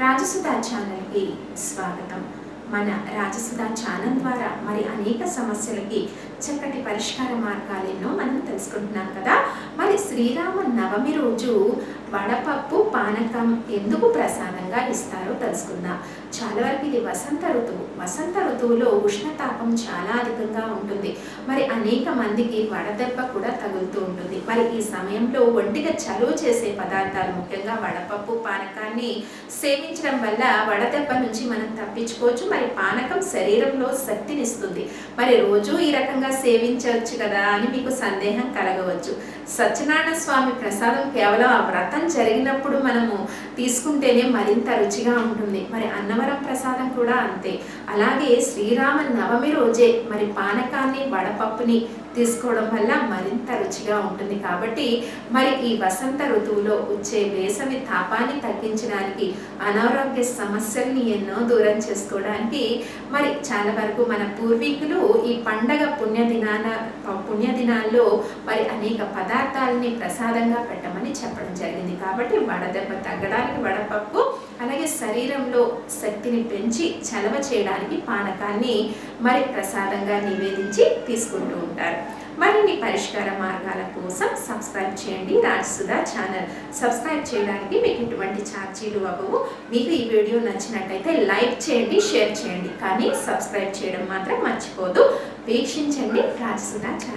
రాజసుధా ఛానల్కి స్వాగతం. మన రాజసుధా ఛానల్ ద్వారా మరి అనేక సమస్యలకి చక్కటి పరిష్కార మార్గాలు ఎన్నో మనం తెలుసుకుంటున్నాం కదా. మరి శ్రీరామ నవమి రోజు వడపప్పు పానకం ఎందుకు ప్రసాదంగా ఇస్తారో తెలుసుకుందాం. చాలా వరకు ఇది వసంత ఋతువు. వసంత ఋతువులో ఉష్ణతాపం చాలా అధికంగా ఉంటుంది. మరి అనేక మందికి వడదెబ్బ కూడా తగులుతూ ఉంటుంది. మరి ఈ సమయంలో ఒంటిగా చలువ చేసే పదార్థాలు ముఖ్యంగా వడపప్పు పానకాన్ని సేవించడం వల్ల వడదెబ్బ నుంచి మనం తప్పించుకోవచ్చు. మరి పానకం శరీరంలో శక్తినిస్తుంది మరి రోజు ఈ రకంగా సేవించవచ్చు కదా అని మీకు సందేహం కలగవచ్చు. సత్యనారాయణ స్వామి ప్రసాదం కేవలం ఆ వ్రత జరిగినప్పుడు మనము తీసుకుంటేనే మరింత రుచిగా ఉంటుంది. మరి అన్నవరం ప్రసాదం కూడా అంతే. అలాగే శ్రీరామ నవమి రోజే మరి పానకాన్ని వడపప్పుని తీసుకోవడం వల్ల మరింత రుచిగా ఉంటుంది. కాబట్టి మరి ఈ వసంత ఋతువులో వచ్చే వేసవి తాపాన్ని తగ్గించడానికి అనారోగ్య సమస్యల్ని ఎన్నో దూరం చేసుకోవడానికి మరి చాలా వరకు మన పూర్వీకులు ఈ పండగ పుణ్యదినాన పుణ్యదినాల్లో మరి అనేక పదార్థాలని ప్రసాదంగా పెట్టమని చెప్పడం జరిగింది. జరిగింది కాబట్టి వడదెబ్బ తగ్గడానికి వడపప్పు అలాగే శరీరంలో శక్తిని పెంచి చలవ చేయడానికి పానకాన్ని మరి ప్రసాదంగా నివేదించి తీసుకుంటూ ఉంటారు. మరిన్ని పరిష్కార మార్గాల కోసం సబ్స్క్రైబ్ చేయండి రాజసుధా ఛానల్. సబ్స్క్రైబ్ చేయడానికి మీకు ఎటువంటి ఛార్జీలు అవ్వవు. మీకు ఈ వీడియో నచ్చినట్టయితే లైక్ చేయండి షేర్ చేయండి. కానీ సబ్స్క్రైబ్ చేయడం మాత్రం మర్చిపోదు. వీక్షించండి రాజసుధా ఛానల్.